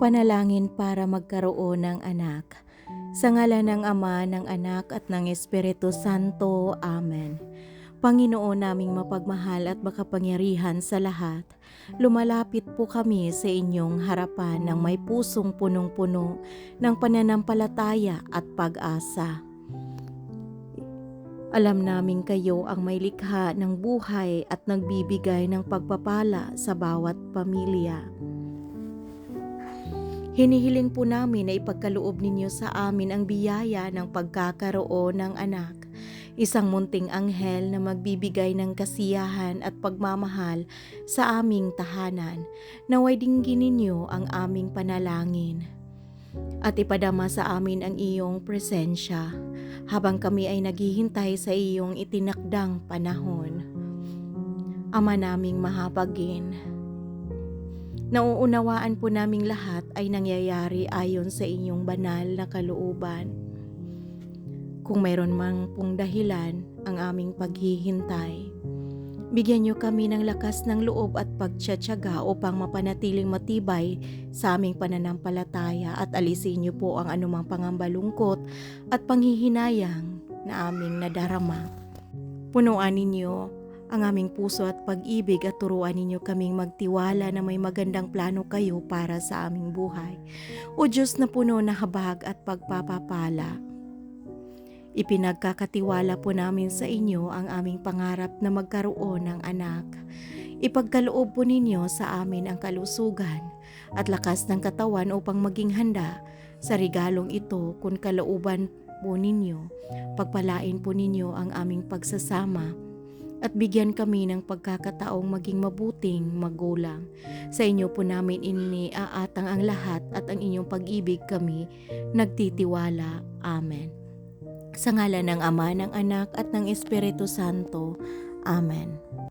Panalangin para magkaroon ng anak. Sa ngala ng Ama, ng Anak at ng Espiritu Santo. Amen. Panginoon naming mapagmahal at makapangyarihan sa lahat, lumalapit po kami sa inyong harapan ng may pusong punong-puno ng pananampalataya at pag-asa. Alam namin kayo ang may likha ng buhay at nagbibigay ng pagpapala sa bawat pamilya. Hinihiling po namin na ipagkaloob ninyo sa amin ang biyaya ng pagkakaroon ng anak. Isang munting anghel na magbibigay ng kasiyahan at pagmamahal sa aming tahanan. Naway dinggin ninyo ang aming panalangin. At ipadama sa amin ang iyong presensya habang kami ay naghihintay sa iyong itinakdang panahon. Ama naming mahapagin, Nauunawaan po naming lahat ay nangyayari ayon sa inyong banal na kalooban. Kung mayroon mang pong dahilan ang aming paghihintay, bigyan niyo kami ng lakas ng loob at pagtsatsaga upang mapanatiling matibay sa aming pananampalataya at alisin niyo po ang anumang pangambalungkot at panghihinayang na aming nadarama. Punuan ninyo ang aming puso at pag-ibig at turuan ninyo kaming magtiwala na may magandang plano kayo para sa aming buhay. O Diyos na puno na habag at pagpapapala. Ipinagkakatiwala po namin sa inyo ang aming pangarap na magkaroon ng anak. Ipagkaloob po ninyo sa amin ang kalusugan at lakas ng katawan upang maging handa sa regalong ito kung kalooban po ninyo. Pagpalain po ninyo ang aming pagsasama at bigyan kami ng pagkakataong maging mabuting magulang. Sa inyo po namin iniaatang ang lahat at ang inyong pag-ibig kami nagtitiwala. Amen. Sa ngala ng Ama, ng Anak at ng Espiritu Santo. Amen.